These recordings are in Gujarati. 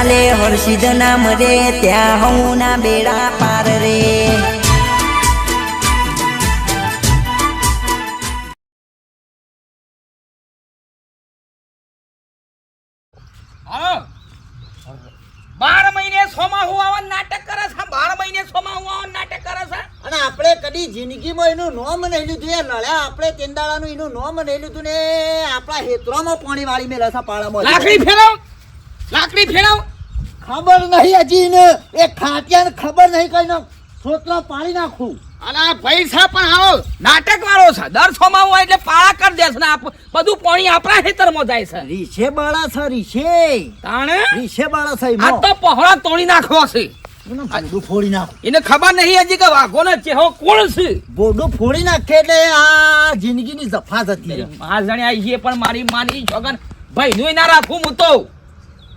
ચાલે હર્ષિદ નામ રે ત્યાં હું ના બેડા પાર રે. બાર મહિને સોમાં હું આવા નાટક કરે છે બાર મહિને સોમાં હું આવા નાટક કરે છે. અને આપણે કદી જિંદગીમાં એનું નોમ નહીં લીધું એ નળ્યા આપણે તેંદાળાનું એનું નોમ નહીં લીધું ને આપણા હેતરોમાં પાણી વાળી મેલા છે પાળામાં. લાકડી ફેરવ. લાકડી ફેરવ ખબર નહીં હજી ને. એ ખાટિયાને ખબર નહીં કઈ સોતલો પાડી નાખું. અલા પૈસા પણ આવો. નાટક વાળો છે. દર સોમાં હું એટલે પાળા કરી દે ને બધું પાણી આપણા ખેતરમાં જાય છે. રીશે બાળા છે રીશે તાણે? રીશે બાળા છે આ તો પહોળા તોડી નાખવો છે. એનું ફોડી નાખ. એને ખબર નહીં હજી કે વાઘોનો ચેહો કોણ છે? બોરડું ફોડી નાખે એટલે આ જિંદગીની જફા જતી રહે. જણે આવી છે પણ મારી માની છોગન ભાઈ નું ના રાખું હું તો.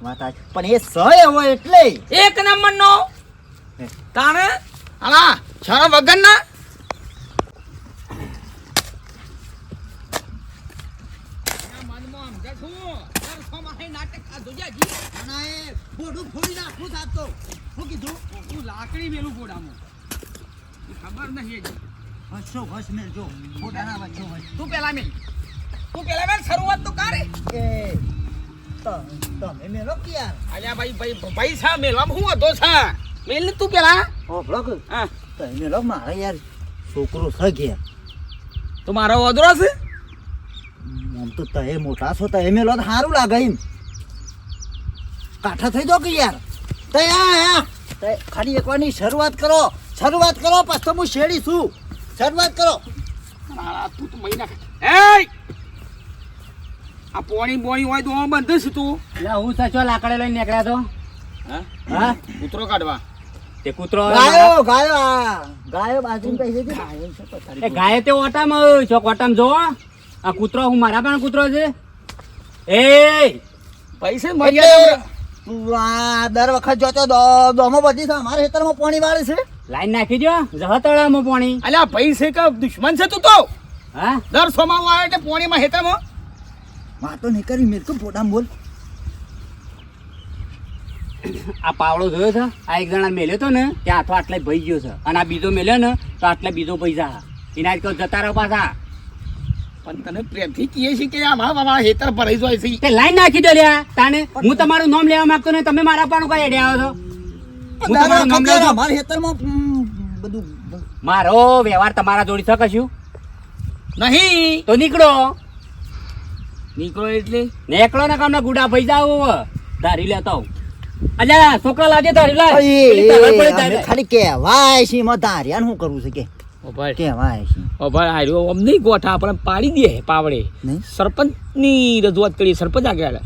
વાત. પણ એ સહ એવો એટલે. એક નંબર નો તાણે? અલા શરમ વગર ના લાકડી મેલું ગોડામાં ખબર નહીં મેલજો ફોડાના વચ્ચો વચ તું પેલા મેલ. તું પેલા મેલ શરૂઆત તો કરે. તમે મેલો કે અલ્યા ભાઈ ભાઈ પૈસા મેલવામાં હું હતો છે મેલ તું પેલા ઓ હા તમે મેલો મારે યાર છોકરો છે ગયા તો મારો ઓદરો છે મોટા છો તય મેલો સારું લાગે એમ થઈ દો કે યાર તય આ તય ખાલી એકવારની શરૂઆત કરો શરૂઆત કરો પછી હું શેડી છું શરૂઆત કરો તું તો મહિના એ આ પોણી બોણી હોય તો આ બંધ છે તું હું સચો લાકડે લઈને નીકળ્યા તો હા? હા? કૂતરો કાઢવા. તે કૂતરો ગાયો ગાયો આ. ગાયો બાજરી પૈસે એ ગાય તે ઓટામાં ચોક ઓટામાં જો. આ કૂતરો હું મારા પણ કૂતરો છે? એ! પૈસે એટલે મર્યાદા દર વખત જોતો દો દોમો બધી છે અમારા ખેતરમાં પાણી વાળે છે. લાઈન નાખી દો જહતળામાં પાણી. અલ્યા પૈસે કે દુશ્મન છે તું તો? હા? દર સોમાં આવે એટલે પોણીમાં હેતરમાં વાતો નહીં કરી મેં તો ફોટા બોલ. આ પાવડો જોયો છે? આ એક જણા મેલ્યો તો ને ત્યાં હાથો આટલે ભઈ ગયો છે. અને આ બીજો મેલ્યો ને તો આટલે બીજો પૈસા એના જ કહું જતા રહો પાછા. પણ તને પ્રેમથી કહીએ છીએ કે આ મારા મારા હેતર ભરાઈ જાય છે. તે લાઈન નાખી દો લ્યા તાને હું તમારું નામ લેવા માંગતો ને તમે મારા પાનું કઈ અડ્યા આવો છો? હું તમારું નામ લેવા મારા ઉમ, બધું મારો વ્યવહાર તમારા જોડી થકશું નહીં. તો નીકળો. નીકળો એટલે? નેકળો ને કામના ગુડા ભાઈ જાવ ધારી લેતા આવું. અલ્યા છોકરા લાગે ધારી ધારી. ખાલી કહેવાય છે માં ધાર્યાને શું કરવું છે કે? ગોઠા આપણે પાડી દે પાવડે. નહીં? સરપંચની રજૂઆત કરી સરપંચ આગળ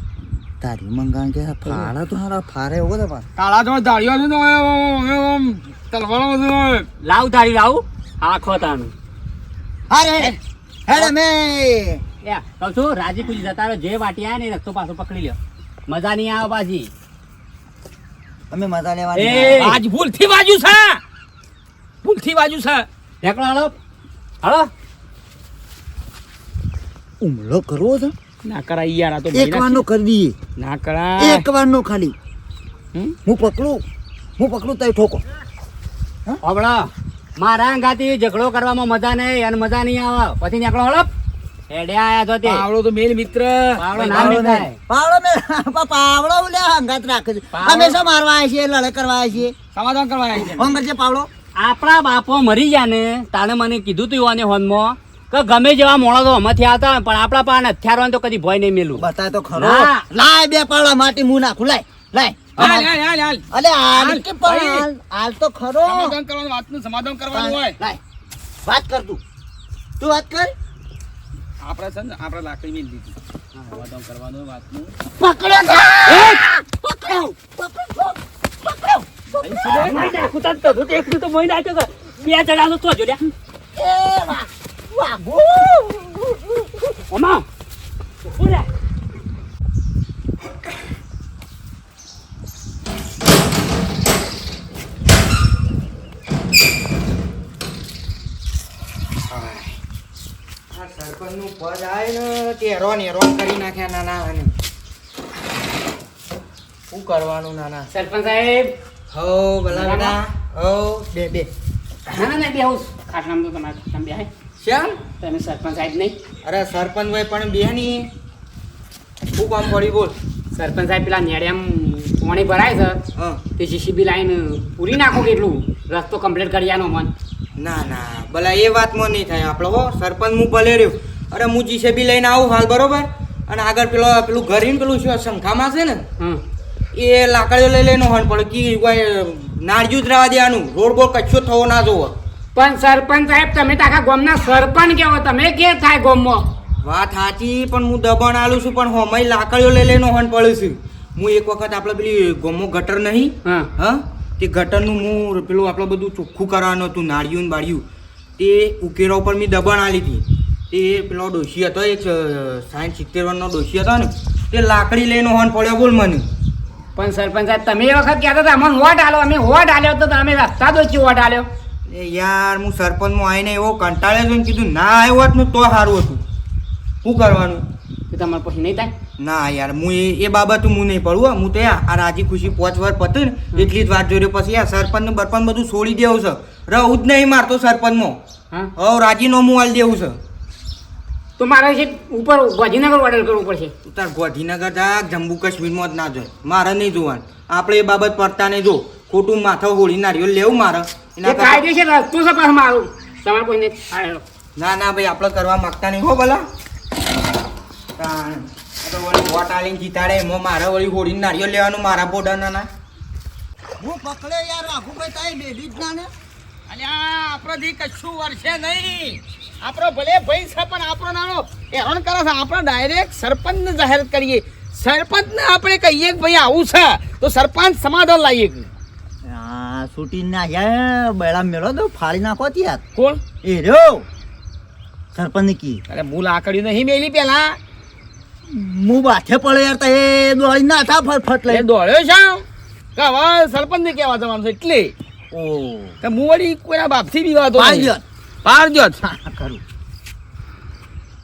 તારી મંગાણ કે ફાળા તો હારા ફારે એવો તો કાળા તો ધાળીઓ છે ને આમ છે લાવ ધારી લાવ. આખો તાનું. અરે હેડે. મે. એ કહું છું રાજી કુજી જતા જે વાટી આયા ને રસ્તો પાછો પકડી લ્યો. મજા નહીં આવે પાછી અમે મજા! લેવાની આજ ભૂલથી વાજુ છે. ભૂલથી વાજુ છે. નેકળો હાલો. હાલો. હુમલો કરવો છે? ના કરા યાર આ તો એક વારનો કરી દઈએ. ના કરા એક વારનો ખાલી. હું પકડું હું પકડું તય ઠોકો. હવડા મારા ગાતી ઝઘડો કરવામાં મજા નહીં અને મજા નહીં આવે. પછી નીકળો હળપ હેડે આયા તો તે. પાવડો તો મેલ મિત્ર. પાવડો ના. પાવડો મે પાવડો લે હંગાત રાખે છે. પાવડો- મારવા આવ્યા છે લડે કરવા સમાધાન કરવા આવી છે પાવડો. આપણા બાપો મરી ગયા ને તાણે મને કીધું તું યુવાને હોનમાં કે ગમે જેવા મોણો તો અમાથી આવતા પણ આપણા પાન હથિયારો તો કદી ભય નહીં મેલું. બતાય તો ખરો. ના. લાય બે પાવડા માટી મું નાખું. લાય લાય. અલે હાલ કે પણ હાલ. તો ખરો. સમાધાન કરવાનું વાતનું સમાધાન કરવાનું હોય. લાય. વાત કર તું. તું વાત કર. આપણે છે ને આપણે લાકડી મેં દીધી વાતો કરવાનું વાતનું. પકડો પકડો! પકડો! પકડો! બે જણા તો જોડ્યા આવે ને હેરો કરી નાખ્યા નાના અને શું કરવાનું નાના? સરપંચ સાહેબ? હો ભલા બેટા હો બે બે. ના ના બે હું ખાટલામાં તો તમારે ખાટલામાં બે શ્યામ? તમે સરપંચ સાહેબ નહીં? અરે સરપંચ ભાઈ પણ બે ની. શું કામ પડી બોલ. સરપંચ સાહેબ પેલા નેડિયામ પાણી ભરાય છે. હા. તે જીસીબી લાઈન પૂરી નાખો કેટલું રસ્તો કમ્પ્લીટ કરી આનો મન. ના ના ભલા એ વાતમાં નહીં થાય. આપણો હો સરપંચ હું ભલે રહ્યો અરે હું જીસેબી લઈને આવું હાલ બરોબર? અને આગળ પેલો પેલું ઘરીને પેલું શું શંખામાં છે ને? એ લાકડીઓ લઈ લઈને હોન પડે. કે કોઈ નાળિયું જ રહેવા દેવાનું. રોડ બોડ કચ્છો થવો ના જોવો. પણ સરપંચ સાહેબ તમે તો આખા ગામના સરપંચ કેવો? તમે કે થાય ગામમાં? વાત સાચી પણ હું દબાણ આલું છું પણ હોમય લાકડીઓ લઈ લઈને હોન પડું છું. હું એક વખત આપણે પેલી ગોમો ગટર નહીં હા. હા? તે ગટરનું હું પેલું આપણે બધું ચોખ્ખું કરવાનું હતું નાળિયું ને બાળિયું. તે ઉકેરા ઉપર મેં દબાણ આલી હતી. તે પેલો ડોશી હતો એક સાઠ સિત્તેર વર્ષનો ડોશી હતો ને તે લાકડી લઈને હોન પડ્યો બોલ મને પણ સરપંચ સાહેબ તમે એ વખત કહેતા હતા અમને વોટ આલો અમે વોટ આલ્યો તો તમે રસ્તા દોચી વોટ આલ્યો. એ યાર હું સરપંચમાં આવીને એવો કંટાળ્યો છું કીધું ના આવ્યો હોત ને તો સારું હતું. શું કરવાનું? કે તમારે પછી નહીં થાય? ના યાર હું એ એ બાબત હું નહીં પડું હું. તો આ રાજી ખુશી પાંચ વાર પતે ને એટલી જ વાત જોઈ પછી યાર સરપંચ બરપંચ બધું છોડી દેવું છે. રહું જ નહીં મારતો સરપંચમાં. હા. હવે રાજીનામું આલી દેવું છે. તો મારે છે ઉપર ગોધીનગર ઓર્ડર કરવું પડશે. તાર ગોધીનગર જા જમ્મુ કાશ્મીરમાં જ ના જોય. મારે નહીં જોવાનું. આપણે એ બાબત પડતા નહીં જો. ખોટું માથા હોળી નારિયેળ લેવું મારે. એના કાયદેસર રસ્તો છે પાછું મારું. તમારે કોઈને ના ના ભાઈ આપણે કરવા માંગતા નહીં હો ભલા. તો વળી વોટ આલીને જીતાડે. એમાં મારે વળી હોળીને નારિયેળ લેવાનું મારા બોર્ડરના ના. હું પકડે યાર રાઘુભાઈ તાઈ બેડી જ ના ને? અલ્યા આપણોથી કશું વર્ષે નહીં. આપણો ભલે ભાઈ છે પણ આપણો નાનો. હેરાન કરે છે આપણે ડાયરેક્ટ સરપંચને જાહેર કરીએ. સરપંચને આપણે કહીએ કે ભાઈ આવું છે તો સરપંચ સમાધાન લાવીએ કે. આ શૂટિંગ ના બેડા મેળો તો ફાડી નાખો ત્યાં કોણ? એ રહ્યો. સરપંચ કી. અરે હું આકડી નહીં મેલી પેલા. હું બાથે પડે યાર તે એ દોડી ના થા ફટફટ લઈ દોડ્યો છે કે હવે સરપંચને કહેવા જવાનું છે એટલે. ઓ કે હું વળી કોઈના બાપથી બીવાતો પાડી નહીં. પાડજો. ખરું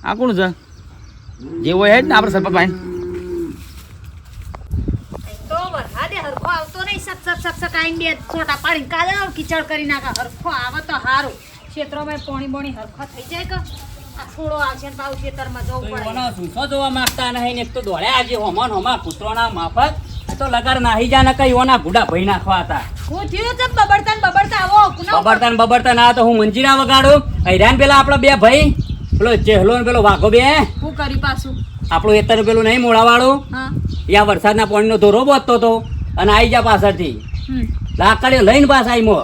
આ કોણ છે? જે હોય ને આપણે સરપંચ ભાઈ. તો વરસાદે હરખો આવતો નહીં. સત સક સક સક આઈને બે છોટા પાડીને કાલે કીચડ કરી નાખે. હરખો આવે તો હારું. ક્ષેત્રોમાં પોણી બોણી હરખો થઈ જાય કે? આ થોડો આવશે ને પાછું ખેતરમાં જવું પડે. જોવા માંગતા નહીં? ને તો દોડ્યા આજે હોમન હોમા કૂતરોના માફક. એ તો લગાર નાહી જા ને કઈ ઓના ગુડા ભઈ નાખવા હતા. હું થયું છે બબડતા બબડતા? આવો? બબડતા બબડતા ના તો હું મંજીરા વગાડું. હૈરાન પેલા આપડા બે ભાઈ? પેલો ચેહલો ને પેલો વાઘો બે? હું કરી પાછું? આપણું એતર પેલું નહીં મોડા વાળું યા વરસાદના પાણીનો ધોરો બોતતો હતો અને આઈ જા પાછળથી. લાકડીઓ લઈને પાછા આઈ મો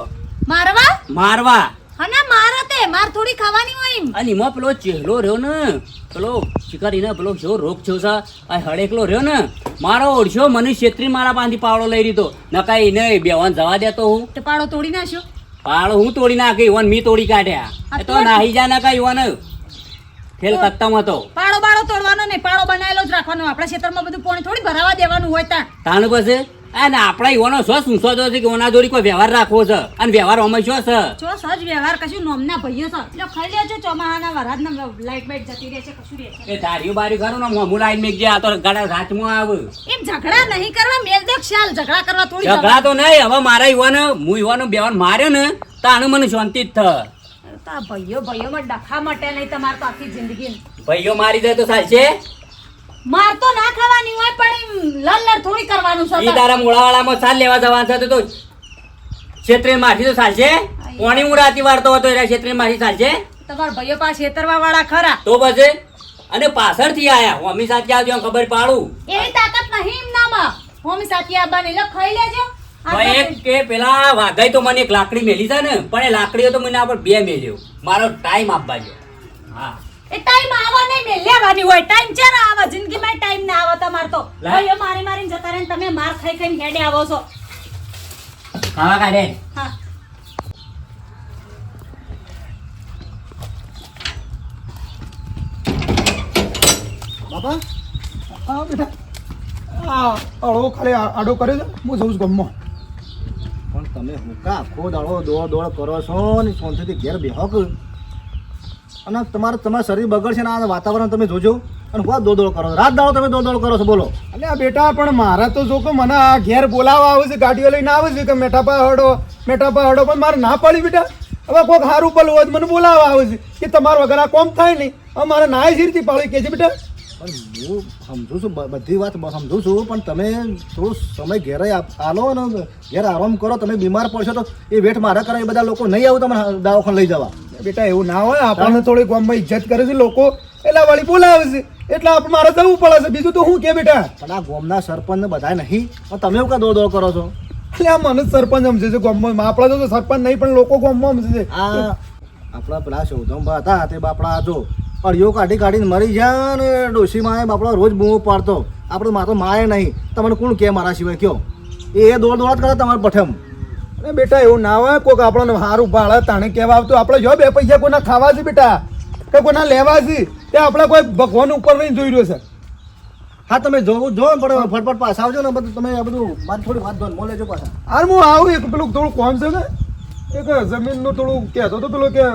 મારવા? મારવા. અને મારે તે માર થોડી ખાવાની હોય એમ. અને એમાં પેલો ચેહલો રહ્યો ને પેલો શિકારીને પેલો જો રોગ છો સા આ હડેકલો રહ્યો ને મારો ઓળશો મને છેત્રી મારા પાંથી પાવડો લઈ લીધો. નકાઈ નહીં બેવાન જવા દેતો હું. તે પાડો તોડી નાખ્યો? પાડો હું તોડી નાખી ઈવન મી તોડી કાઢ્યા. એ તો નાહી જા નકા ઈવન. ખેલ કત્તમ હતો. પાડો બાળો તોડવાનો નહીં પાડો બનાવેલો જ રાખવાનો. આપણા ક્ષેત્રમાં બધું પોણી થોડી ભરાવા દેવાનું હોય ત્યાં તાણ પછી? અને આપણા ઈવાનો શું શું જો છે કે ઓના જોડી કોઈ વ્યવહાર રાખવો છે? અને વ્યવહાર અમે શું છે? છો સજ વ્યવહાર કશું નોમના ભાઈઓ છે. એટલે ખાઈ લેજો ચોમાહાના વરસાદના લાઈટ બાઈટ જતી રહે છે કશું રહે છે એ ધાર્યું બાર્યું કરો ને મોમું લાઈન મેક જે આ તો ગાડા રાતમાં આવ. એમ ઝઘડા નહીં કરવા મેલ દે ખ્યાલ ઝઘડા કરવા થોડી ઝઘડા તો નહીં હવે મારા યુવાનો હું યુવાનો બેવાન માર્યો ને તો આનું મને શાંતિ જ થ તા ભાઈઓ ભાઈઓમાં ડખા મટે નહીં તમારે તો આખી જિંદગી ભાઈઓ મારી દે તો ચાલશે માર તો ના ખાવાની હોય પણ લડ થોડી કરવાનું છે. ઈ તારા મૂળાવાળામાં સાલ લેવા જવાનું છે તો ક્ષેત્રે માઠી તો ચાલશે. કોણી હું રાતી વાળતો હતો એના ક્ષેત્રે માથી ચાલશે. તમારા ભાઈઓ પાસે છેતરવા વાળા ખરા. તો પછી? અને પાછળથી આયા હોમી સાથે આવજો ખબર પાડું. એવી તાકાત નહીં નામાં. હોમી સાથી આવવાની લો ખાઈ લેજો. એક કે પેલા વાઘાઈ તો મને એક લાકડી મેલી છે ને પણ એ લાકડીઓ તો મને આ પર બે મેલ્યો. મારો ટાઈમ આપવા જો હા. એ ટાઈમ આવા નહીં મેં લેવાની હોય. ટાઈમ છે ને આવા. જિંદગીમાં ટાઈમ ના આવે તમારે તો. ભાઈઓ મારી મારીને જતા રહે ને તમે માર ખાઈ ખાઈને હેડે આવો છો. ખાવા કાઢે. હા. બાપા? હા બેટા. આ અડો ખાલી આડો કરે છે. હું જઉં છું ગમમાં. પણ તમે હુકા આખો દાડો દોડ દોડ કરો છો ને શાંતિથી ઘેર બેહો કે અને તમારે તમારું શરીર બગડશે ને આ વાતાવરણ તમે જોજો. અને હું દોડ કરો. રાત દાડો તમે દોડ કરો છો બોલો. એટલે આ બેટા પણ મારા તો જો કે મને આ ઘેર બોલાવવા આવે છે ગાડીઓ લઈને આવે છે કે મેઠાપા હડો મેઠાપા હડો પણ મારે ના પડી બેટા. હવે કોઈક સારું પલું હોય મને બોલાવવા આવે છે કે તમારા વગર આ કોમ થાય નહીં. હવે મારે નાય સીરથી પાડી કે છે બેટા. પણ હું સમજુ છું બધી વાત સમજુ છું પણ તમે થોડું સમય ઘેરે આલો અને ઘેર આરામ કરો. તમે બીમાર પડશો તો એ વેઠ મારા કરે એ બધા લોકો નહીં આવું તમને દવાખાને લઈ જવા. બેટા એવું ના હોય આપણને થોડી ગામમાં ઇજ્જત કરે છે લોકો એટલે વળી બોલાવે છે. એટલે આપણે મારે જવું પડે છે. બીજું તો શું કે બેટા? પણ આ ગામના સરપંચ બધા નહીં. પણ તમે એવું કા દોડ દોડ કરો છો? એટલે આ મને સરપંચ સમજે છે ગામમાં. આપણા તો સરપંચ નહીં પણ લોકો ગામમાં સમજે છે. આ આપણા પેલા શોધંબા હતા તે બાપડા જો અડિયો કાઢી કાઢીને મરી જાય ને ડોશી માએ બાપડા રોજ બૂમો પાડતો. આપણે માતો માએ નહીં. તમને કોણ કે મારા સિવાય કયો? એ દોડ દોડ કરે તમારે પઠેમ. અરે બેટા એવું ના હોય કોઈક આપણને સારું ભાડે તાણે કહેવા આવતું આપણે જો બે પૈસા કોઈના ખાવા છે બેટા કે કોના લેવા છે તે આપણે કોઈ ભગવાન ઉપર નહીં જોઈ રહ્યો છે. હા તમે જોવું જો પણ ફટફટ પાછા આવજો ને બધું તમે આ બધું મારી થોડી વાત ધોન મોલેજો પાછા. અરે હું આવું એક પેલું થોડું કોમ છે ને એક જમીનનું થોડું કહેતો હતો પેલું કે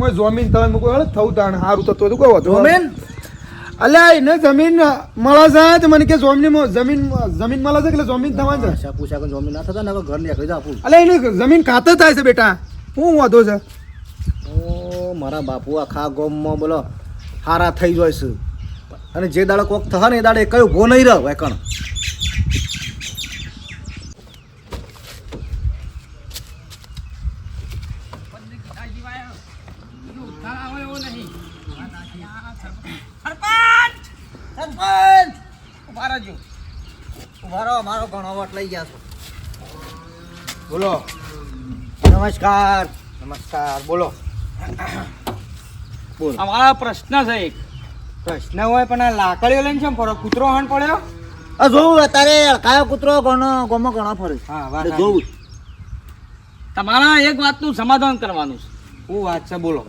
મેં જમીન તમે મૂકો થવું તાણ સારું થતું હતું કહો જમીન? અલ્યા એને જમીન મળે છે તો મને કે જમીન જમીન જમીન મળે છે એટલે જમીન થવા છે? પૂછા કે જમીન ના થતા ને ઘર નીકળી જા આપું. અલ્યા એની જમીન ખાતે થાય છે બેટા. શું વાંધો છે? ઓ મારા બાપુ આખા ગામમાં બોલો હારા થઈ જાય છે અને જે દાડો કોક થશે ને એ દાડે કયો ભો નહીં રહ્યો એકણ સરપંચ ઊભા રહેજો. ઊભા રહો મારો ઘણો વટ લઈ ગયા છો બોલો. નમસ્કાર નમસ્કાર બોલો અમારો પ્રશ્ન છે એક. પ્રશ્ન હોય પણ આ લાકડીઓ લઈને છે ફરો? કૂતરો હણ પડ્યો? આ જોવું અત્યારે કયો કૂતરો ઘણો ગમો ઘણો ફરે હા જોવું તમારા એક વાતનું સમાધાન કરવાનું છે. શું વાત છે બોલો.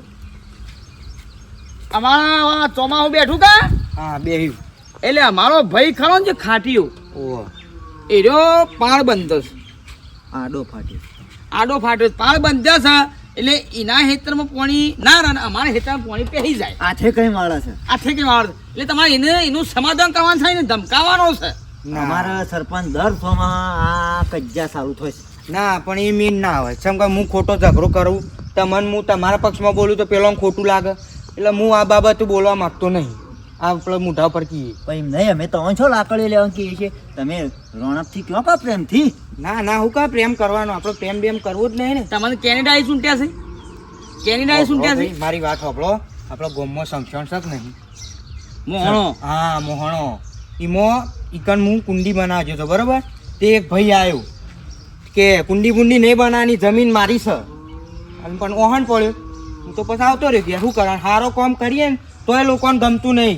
અમારા ચોમાસું બેઠું કા? હા બેહ્યું એટલે અમારો ભાઈ ખરો ને જે ખાટીયો. ઓહો. એ રહ્યો પાળ બંધો છે આડો ફાટ્યો. આડો ફાટ્યો. છે. પાળ બંધ્યો છે. એટલે એના ખેતરમાં પાણી ના રહે ને અમારા હેતરમાં પાણી પહેરી જાય. આઠે કઈ માળા છે? આ કઈ ગઈ એટલે તમારે એને એનું સમાધાન કરવાનું થાય ને ધમકાવવાનો છે. અમારા સરપંચ દર સોમાં આ કજ્જા સારું થાય છે ના પણ એ મીન ના હોય. છે કે હું ખોટો ઝઘડો કરું તમને હું તમારા પક્ષમાં બોલું તો પેલો ખોટું લાગે. એટલે હું આ બાબત બોલવા માંગતો નહીં. આ પેલા મોઢા પર કહીએ પણ એમ નહીં અમે તો છો લાકડી લેવા કહીએ છીએ. તમે રોણપથી કયો કા પ્રેમથી? ના ના હું કા પ્રેમ કરવાનો? આપણો પ્રેમ બેમ કરવું જ નહીં ને. તમારે કેનેડા ચૂંટ્યા છે? કેનેડા ચૂંટ્યા છે? મારી વાત સાંભળો આપણો ગોમમાં સમસણ શક નહીં. મોહણો. હા મોહણો. ઈમાં ઈકન હું કુંડી બનાવજો તો બરોબર? તે એક ભાઈ આવ્યો કે કુંડી બુંડી નહીં બનાવવાની જમીન મારી છે. અને પણ ઓહણ પડ્યો. હું તો પછી આવતો રહ્યો ગયા શું કરવા સારો કામ કરીએ ને તોય લોકોને ગમતું નહીં.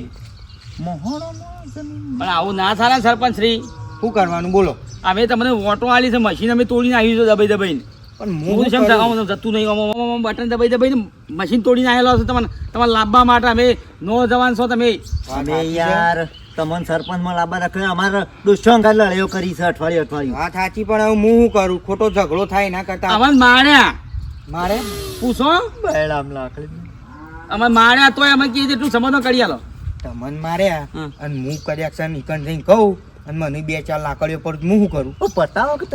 પણ આવું ના થાય સરપંચ શ્રી. શું કરવાનું? બોલો. અમે તમને વોટો આલી છે મશીન અમે તોડીને આવી છે દબાઈ દબાઈને. પણ હું શું કરું? જતું નહીં. આમ, આમ, આમ, બટન દબાઈ દબાઈને મશીન તોડીને આવેલો છે તમને તમારે લાંબા માટે. અમે નો જવાન છો તમે. અમે યાર તમને સરપંચમાં લાંબા રાખ્યો અમારે અંગાત લડાઈઓ કરી છે અઠવાડિયે અઠવાડિયું. હા સાચી પણ હવે હું શું કરું? ખોટો ઝઘડો થાય ના કરતા. અમે માર્યા. મારે? પૂછો બેડામ લાકડી અમે માર્યા તોય અમે કીધું એટલું સમાધાન કરી આલો. તમને માર્યા. અને હું કર્યા છે નીકળ જઈને કહું અને મને બે ચાર લાકડીઓ પર હું શું કરું? પતાવો કે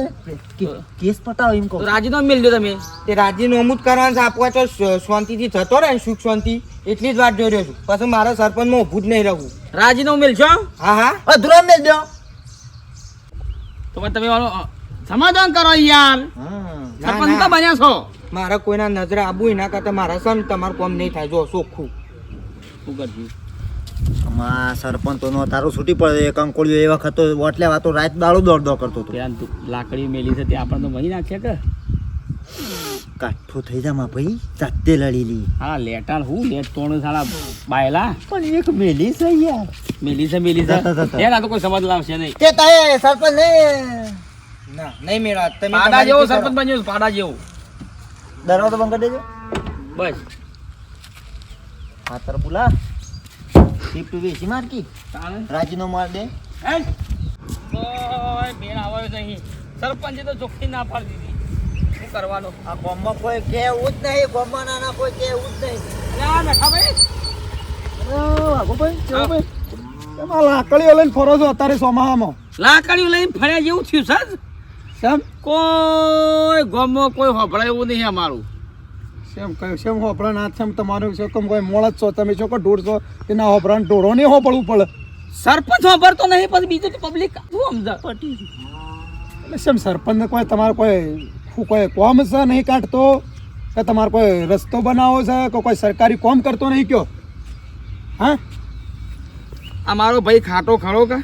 કેસ પતાવો એમ કહો. તો રાજીનામું મેળજો તમે. તે રાજીનામું જ કરવાનું આપવા તો શાંતિથી થતો રહે સુખ શાંતિ. એટલી જ વાત જોઈ રહ્યો છું. પછી મારા સરપંચમાં ઊભું જ નહીં રહું. રાજીનામું મેળજો હા. હા અધૂરો મેળજો તો તમે સમાધાન કરો યાર. હા. સરપંચ તો. બન્યા છો. મારા કોઈના નજરે આબુ ના કરતા મારા સન તમારું કોમ નહીં થાય. જો ચોખ્ખું શું કરશું આમાં સરપંચ તો નો તારો છૂટી પડે. એક અંકોળીઓ એ વખત તો વોટ લેવા તો રાત દાળો દોડ દોડ કરતો હતો. ત્યાં લાકડી મેલી છે તે આપણને તો મહી નાખે કે? કાઠું થઈ જા માં ભાઈ જાતે લડી લી. હા લેટા હું? લેટ તોણ સાલા બાયલા. પણ એક મેલી છે યાર. મેલી છે મેલી છે. જતા. તો કોઈ સમજ લાવશે નહીં. તે તાય સરપંચ ને ના નહીં મેળા તમે પાડા જેવો સરપંચ બન્યો પાડા જેવો. દરવાજો બંધ કરી દેજો. બસ. ખાતર બોલા શિફ્ટ વેચી મારકી. રાજીનો માર દે. બેન આવ્યો નહીં સરપંચે તો ચોખ્ખી ના પાડી દીધી. શું કરવાનું? આ ગોમમાં કોઈ કેવું જ નહીં. ગોમમાં નાના કોઈ કેવું જ નહીં. ના આ બેઠા આગો ભાઈ કેવું ભાઈ. એમાં લાકડીઓ લઈને ફરો છો અત્યારે સોમાહામાં. લાકડીઓ લઈને ફર્યા જેવું થયું સર શેમ કોઈ ગમો કોઈ હોભળાય એવું નહીં અમારું. શેમ કયું સેમ હોભળા ના સેમ તમારું છે? કેમ કોઈ મોળ જ છો? તમે છો કે ઢોર છો? કે ના હોપડા ઢોરો નહીં હોભળવું પડે? સરપંચ હોભળતો નહીં પછી બીજું તો પબ્લિક શું સમજા પટી એટલે શેમ સરપંચને કોઈ તમારે કોઈ શું કોઈ કોમ છે નહીં કાઢતો? કે તમારે કોઈ રસ્તો બનાવો છે? કે કોઈ સરકારી કોમ કરતો નહીં કયો? હા? આ મારો ભાઈ ખાટો ખરો કે?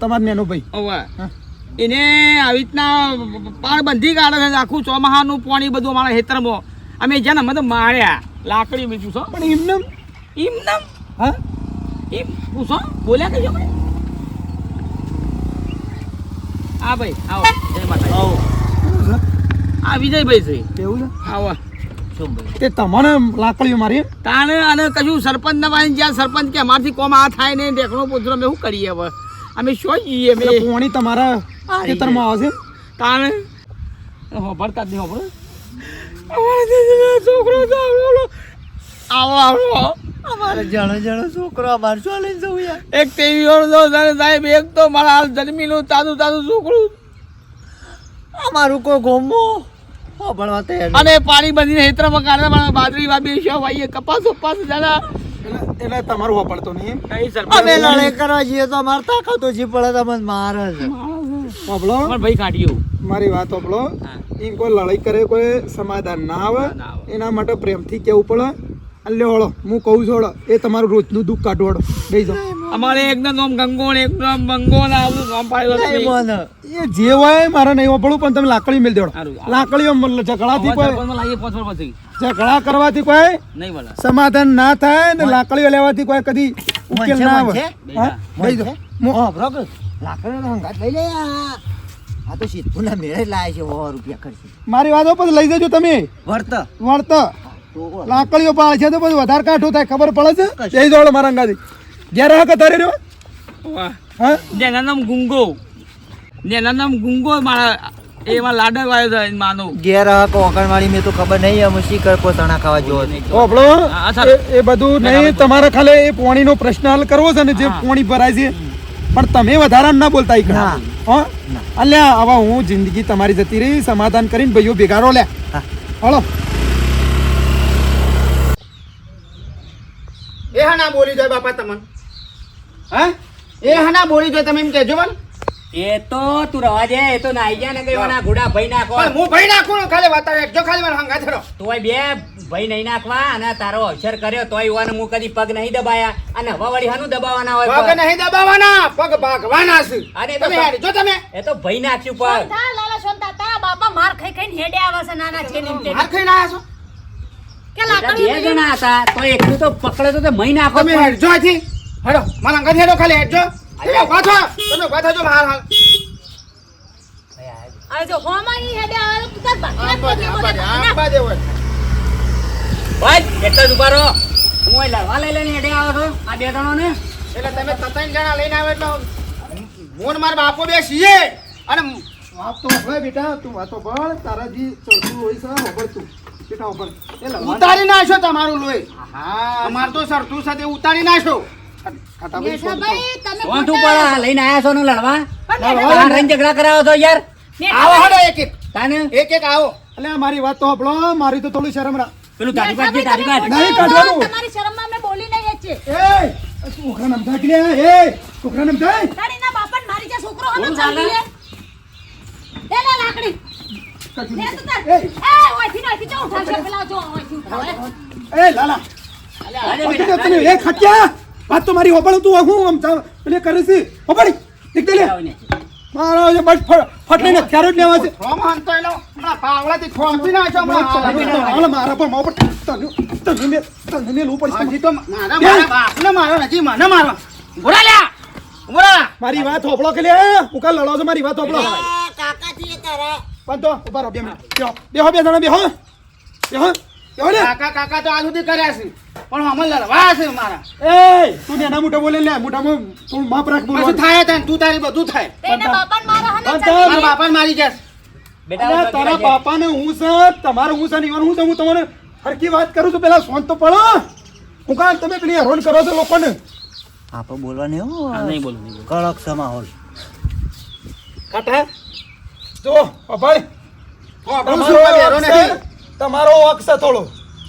તમારે નેનો ભાઈ. ઓવા હા. એને આવી રીતના પાળબંધી કાઢે છે આખું ચોમાહાનું પાણી બધું અમારા ખેતરમાં. અમે જ્યાં અમે તો માર્યા લાકડી મેં છો. પણ એમને એમ? નામ હા? એમ? પૂછો બોલ્યા કજો હા ભાઈ આવો જય માતા આવો. આ વિજયભાઈ છે. છે? એવું આવો છે તે તમારે લાકડીઓ મારી તાણે અને કશું સરપંચ ના પાસે જ્યાં સરપંચ કે અમારથી કોમ આ થાય ને ટેકનો પુત્ર અમે શું કરીએ હવે? અમે શું જઈએ અમે પોણી તમારા ખેતરમાં આવશે તાણે. હોભળતા જ નહીં હોભળો છોકરો તો આવો અમારે જણો જણો છોકરો અમારે શું લઈને જવું યાર? એક તેવી ઓળખો સાહેબ સાહેબ એક તો મારા હાલ જન્મીનું તાજું તાજું છોકરું. અમારું કોઈ ગોમો? અને પાણી બંધીને હેતરમાં કાઢે મારા બાજરી વાબી શો ભાઈએ કપાસ કપાસ જાડા એટલે તમારું વાપરતો નહીં અમે લડાઈ કરવા જઈએ તો અમારે તાકાતો ઓછી પડે તો મને મારે છે હોપડો ભાઈ કાઢ્યો. મારી વાત હોપડો એમ કોઈ લડાઈ કરે કોઈ સમાધાન ના આવે એના માટે પ્રેમથી કેવું પડે? અને લે હળો હું કહું છું એ તમારું રોજનું દુઃખ કાઢો હળો. બેસી જાઓ. અમારે એકદમ નામ ગંગોળ ને એકનું નામ બંગો આવું નામ પાડેલું એ જે હોય મારે નહીં હોપડવું પણ તમે લાકડી મેળ દેડો. લાકડીઓ ઝઘડાથી કોઈ ઝઘડા કરવાથી કોઈ નહીં મળે સમાધાન ના થાય ને લાકડીઓ લેવાથી કોઈ કદી ઉકેલ ના આવે? હા? બેસી જાઓ. હા હંગાત લઈ લે આ. આ તો સીધું ના મેળે લાવે છે સો રૂપિયા ખર્ચી. મારી વાતો પછી લઈ જજો તમે. વર્ત. વર્ત. લાકડીઓ પાળ છે તો પછી વધારે કાઠું થાય ખબર પડે છે? જઈ દોડો મારા અંગાથી. ઘેર હા કે તારે રહ્યો. વાહ. હા? નામ ગુંગો. જેના નામ ગુંગો મારા એમાં લાડક આવ્યો છે માનો. ઘેર મેં તો ખબર નહીં અમે શીકર પોતાના ખાવા જોવો. ઓપડો હા, સર. એ- એ બધું નહીં તમારે ખાલી એ પોણીનો પ્રશ્ન હલ કરવો છે ને જે પોણી ભરાય છે. પણ તમે વધારા ના બોલતા ઈ ના. હા? અલ્યા હવે હું જિંદગી તમારી જતી રહી સમાધાન કરીને ભાઈઓ ભેગાડો લે હા. હળો. એ હા ના બોલી જાય બાપા તમને. હા? એ હા ના બોલી જાય તમે એમ કહેજો મને એ તો તું રવા દે એ તો નાઈ ગયા ને કઈ ઓના ઘોડા ભાઈ નાખો. પણ હું ભાઈ નાખું ને ખાલી વાત જો ખાલી મને હંગા થરો તોય બે ભાઈ નહીં નાખવા અને તારો અવસર કર્યો તોય યુવાને હું કદી પગ નહીં દબાયા. અને હવા વળી હાનું દબાવવાના હોય પગ? નહીં દબાવવાના પગ ભાગવાના છે અરે તમે જો તમે. એ તો ભાઈ નાખ્યું પગ. શાંતા, લાલા શાંતા, તા બાપા માર ખાઈ ખાઈને હેડે આવે છે નાના છે ને એમ તેમ. માર ખાઈને આયા છો? કે લાકડી બે જણા હતા તો એકલું તો પકડે તો તે મહી નાખો તમે હેડ જો આથી હેડો મારા હંગા હેડો ખાલી હેડ જો તમે ઊભા તમે ઊભા થજો હાલ હાલ. અરે જો હોમાં ઈ હેડે આવે તો બાકી આંબા દે. ભાઈ એટલા જ ઉભારો હું એ લાવા લઈ લઈને હેડે આવો છો આ બે જણો ને એટલે તમે ત્રણ જણા લઈને આવે એટલે મોન માર બાપો બે સીએ અને વાત તો હોય બેટા તું વાતો ભળ તારા જે ચડતું હોય છે હોભળ તું. બેટા હોભળ એટલે ઉતારી નાખ્યો તમારું લોહી. હા અમાર તો સરતું સાથે ઉતારી નાખો લઈને આયા છો ને લડવા રંગ ઝઘડા કરાવો છો યાર. આવો હડો એક એક. તાને? એક એક આવો. એટલે મારી વાત તો હોભળો મારી તો થોડી શરમ રાખ પેલું તારી મેઠા પાસે તારી ભાઈ, નહીં કાઢવાનું. તમારી શરમમાં અમે બોલી નહીં છે એ છોકરા નમતા કે એ છોકરા નમતા તારીના બાપાને મારી જે છોકરો હતો ચાલી લે. લે લે લાકડી. લે તું તાર. એ. ઓયથી ને ઓયથી ઉઠાવશે પેલા જો ઓયથી ઉઠાવે એ લાલા. અરે બેટા, એ ખટ્યા. વાત તો મારી હોબળ તું હું આમ એટલે કરે છે. હોબળી નીકળી લે. મારા. મારો જે બસ ફટ ફટ લઈને ક્યારે જ લેવા છે. પાવડાથી ખોંચી નાખો હમણાં. મારા પર મારા પર તને તને મે તને લે ઉપર હજી તો મારા મારા બાપને મારો નથી મને મારવા ગોરા લ્યા. ગોરા મારી વાત હોબળો કે લે ઉકા લડો છો મારી વાત હોભળો. કાકાજી તારે. પણ તો ઊભા રહો બે મિનિટ. બેહો. બેહો બે જણા બેહો. બેહો. કાકા કાકા તો આ સુધી કર્યા છે. પણ અમે લડવા છે મારા. એ તું ને એના મોટા બોલે લે મોટામાં તું માપ રાખ. થાય તું તારી બધું થાય. એના બાપાને મારા હને પણ બાપાને મારી જશે બેટા તારા બગડી બાપાને હું છે તમારે હું છે ને ઈવન હું છે હું તમને હરખી વાત કરું છું પેલા સોન તો પડો હું. કાં તમે પેલી હેરોન કરો છો લોકોને? આપણે બોલવા નહીં હો નહીં બોલું કડક સમાહોલ. માહોલ કાટા જો અભાઈ હું તમારો મારો વાંધો છે, તમારો હક છે થોડો.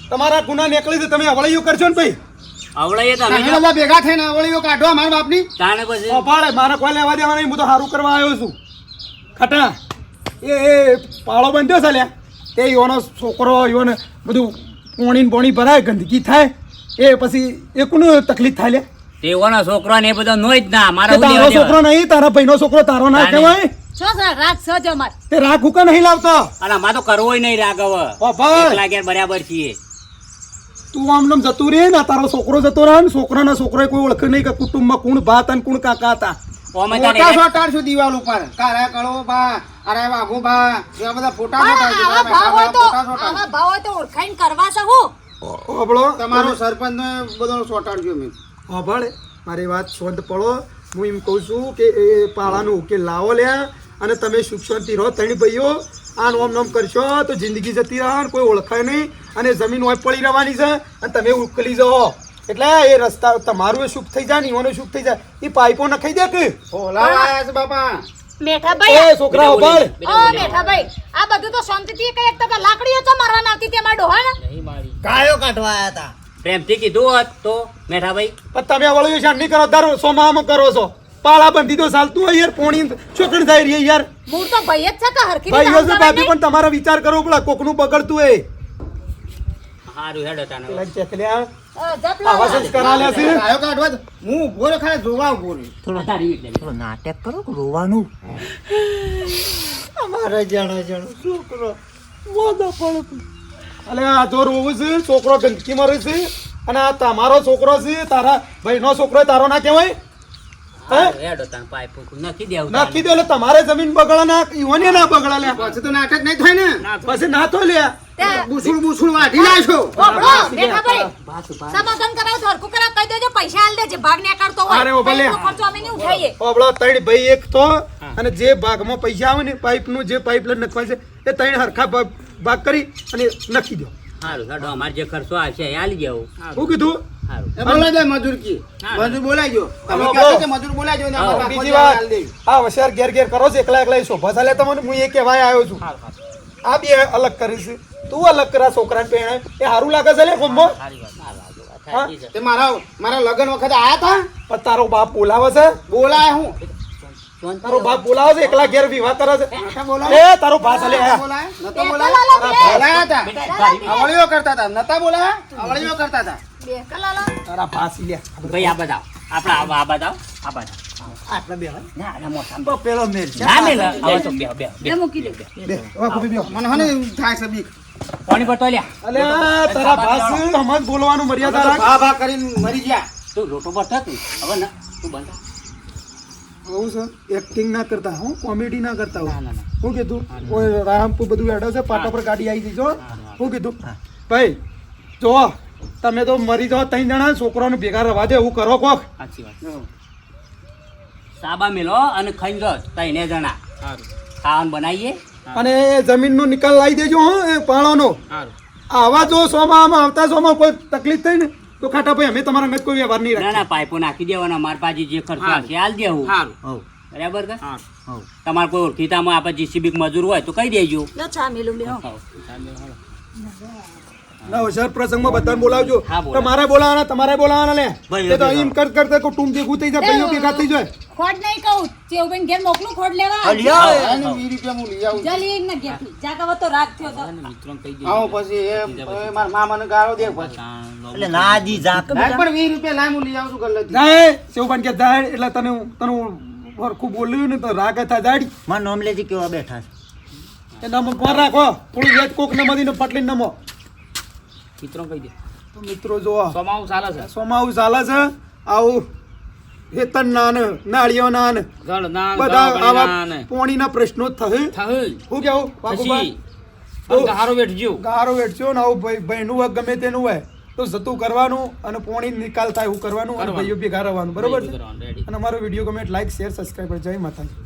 તમારા ગુના નીકળી છે તમે અવળાઈઓ કરશો ને ભાઈ. અવળાઈએ તો અમે બધા ભેગા થઈને આવળીઓ કાઢવા મારા બાપની. તાણે પછી? અભાડે મારે કોઈ લેવા દેવા નહીં હું તો સારું કરવા આવ્યો છું. ખટા. એ એ પાળો બંધ્યો છે લ્યા. તે યોનો છોકરો યોને બધું પોણી ને પોણી ભરાય ગંદકી થાય. એ પછી એ કોનું તકલીફ થાય લે તેઓનો છોકરો ને એ બધો નોય જ ના મારો તે તારો છોકરો નહીં તારા ભાઈનો છોકરો તારો ના. કહેવાય. તે રાગ હુકા નહીં લાવતો. અને અમાર તો કરવો નહીં રાઘવ ઓ ભાઈ. એકલા બરાબર છીએ. તું આમ નામ જતું રહે ને તારો છોકરો જતો રહે ને છોકરાના છોકરાએ કોઈ ઓળખ નહીં કે કુટુંબમાં કોણ ભાત અને કોણ કાકા હતા. ઓમે ફોટા તારે દિવાલ ઉપર. કારા કળો બા. અરે વાઘો બા. એવા બધા ફોટા ફોટા ભાવ તો ઓળખાઈને કરવા છે હું. હોબળો તમારો સરપંચ ને બધો સોટાડજો મેં. હોબળ મારી વાત શોધ પડો. હું એમ કહું છું કે એ પાળાનું ઉકેલ લાવો લ્યા. અને તમે સુખ શાંતિ રહો ત્રણ ભાઈઓ આ નોમ નોમ કરશો તો જિંદગી જતી રહે કોઈ ઓળખાય નહીં અને જમીન હોય પડી રહેવાની છે અને તમે ઉકલી જાઓ એટલે એ રસ્તા તમારું એ સુખ થઈ જાય ને સુખ થઈ જાય. એ પાઇપો નખાઈ દે કે? ઓલા બાપા. મેઠાભાઈ છોકરા હોબળ ઓ મેઠાભાઈ આ બધું તો શાંતિથી કઈ એક તો લાકડીઓ તો મારવા આવતી તે ગાયો કાઢવા હતા. પ્રેમથી કીધું હોત તો મેઠાભાઈ પણ તમે વળ્યું છે નહીં કરો દર સોમામાં કરો છો. પાળા બંધી તો ચાલતું હોય યાર પોણી ચોકડ થઈ રહી યાર. મૂળ તો ભાઈ જ છે કે હરખી ભાઈઓ છે ભાભી પણ તમારો વિચાર કરવો પડે કોકનું બગડતું હોય. હારું હેડો તાને પેલા ચેકલ્યા આવા કરા લે છે. આયો કાઢવા હું રહ્યો ખાલી જોવા ઊભો થોડો તારી એટલે થોડો નાટક કરો કે રોવાનું? અમારા જણો જણો છોકરો મોદો પડે અલે આ જો રોવું છે છોકરો ગંદકી મરે છે. અને આ તમારો છોકરો છે તારા ભાઈનો છોકરો તારો ના કહેવાય? હેડો તાને પાઇપ નથી દેવું નાખી દે તમારે જમીન બગડા ના ઈવોને ના બગડા લે પછી તો નાટક નહીં થાય ને? પછી ના તો લે બુસુડ બુસુડ વાઢી નાખો. ઓબળો સમાધાન કરાવ તો હરખું કરાવ કહી દેજો પૈસા આલ દેજે ભાગ ને કાઢતો હોય. અરે ઓ ભલે. ખર્ચો અમે નહીં ઉઠાઈએ. ઓબળો ત્રણ ભાઈ એક તો અને જે ભાગમાં પૈસા આવે ને પાઇપનું જે પાઇપ લઈને નખવાય છે એ ત્રણ હરખા ભાગ કરી અને નાખી દો. હારું હેડો અમારે જે ખર્ચો આવશે એ આલી જવું શું કીધું હારું એ બોલાઈ દે મજૂર કી મજૂર બોલાઈજો તમે કહો કે મજૂર બોલાઈજો ને હા, બીજી વાત. હાલ હોશિયાર ઘેર ઘેર કરો છો એકલા એકલા એ શોભા તમને હું એ કહેવાય આવ્યો છું. આ બે અલગ કરીશ તું અલગ કરા છોકરાને પહેણાય એ સારું લાગે છે લે કોમ્બો તે મારા મારા લગ્ન વખત આયા તા? પણ તારો બાપ બોલાવે છે? બોલાય હું. તારો બાપ બોલાવે છે? એકલા ઘેર વિવાહ કરે છે? એ તારો ભાસ લે. બોલાય નતા બોલાય? બોલાયા હતા. અવળીઓ કરતા હતા. નતા બોલાયા? અવળીઓ કરતા હતા. બે કલાલો તારા ભાસ લે. ભાઈ આ બતાવ આપણે આ આ બતાવ આ બતાવ આટલા બે ના ના મોટા. પેલો મેલ ના મેલા. હવે તો બે બે બે. બે મૂકી દે બે. હવે કુબી બેહો. મને હને થાય છે બીક. પાણી ભરતો લ્યા. અલે તારા ભાસ હમણાં બોલવાનું મર્યાદા રાખ. ભા ભા કરીને મરી ગયા. તું લોટો ભરતો તું. હવે ના તું બંધ બહુ છે? એક્ટિંગ ના કરતા હું કોમેડી ના કરતા હું શું કીધું કોઈ રામપુર બધું એડો છે પાટા પર ગાડી આવી જઈ જો. શું કીધું ભાઈ જો. તમે તો મરી જાઓ ત્રણ જણા છોકરાને ભેગા રવા દે એવું કરો કોક. સાચી વાત. સાબા મેલો અને ખાઈ જ તઈને જણા. ખાવાનું બનાવીએ. અને એ જમીનનો નિકાલ લાવી દેજો હો એ પાળોનો. આવા જો સોમાં આમાં આવતા સોમાં કોઈ તકલીફ થઈ ને તો ખાટા ભાઈ અમે તમારા અંગત કોઈ વ્યવહાર નહીં ના ના પાઇપો નાખી દેવાના માર પાજી જે ખર્ચો છે હાલ દેવું. બરાબર કે? તમારે કોઈ ઓળખીતામાં આપણે જીસીબી મજૂર હોય તો કહી દેજો. લો ચા મેલું લ્યો ના હોશિયાર પ્રસંગમાં બધાને બોલાવજો. તમારે બોલાવાના તમારે બોલાવાના લે. તે તો. એમ કર કરતા કુટુંબ ભેગું થઈ જાય ભાઈઓ ભેગા થઈ જાય. ખોડ નહીં કહું. ચેવબેન ઘેર મોકલું ખોડ લેવા. અલ્યા અને 20 રૂપિયા હું લઈ આવું. જલી ના જા જાગા તો રાત થયો તો. મિત્રો કહી આવો પછી એ માર મારા મામાને ગાળો દે પછી. એટલે નાજી જા પણ 20 રૂપિયા લાય હું લઈ આવું છું ગલ્લેથી. જાય શિવભાન કે જાય એટલે તને તને હરખું બોલ્યું ને તો રાગે થા જાડી નોમ નોમલેજી કેવા બેઠા છે? એ નમો પર રાખો? થોડું વેચ કોક નમો ને પટલી નમો. મિત્રો કહી દે. તો મિત્રો જો સોમાવું ચાલે છે. સોમાવું ચાલે છે. આવું હેતન નાન નાળિયો નાન. બધા આવા પોણીના પ્રશ્નો થહે. શું કેવું? બાપુભા? પછી ગારો વેઠજો. ગારો વેઠજો ને આવું ભાઈ ભાઈનું હોય ગમે તેનું હોય તો જતું કરવાનું અને પોણી નિકાલ થાય એવું કરવાનું અને ભાઈઓ ભેગા રહેવાનું. બરોબર છે? અને અમારો વીડિયો ગમે લાઈક શેર સબસ્ક્રાઈબ જય માતાજી.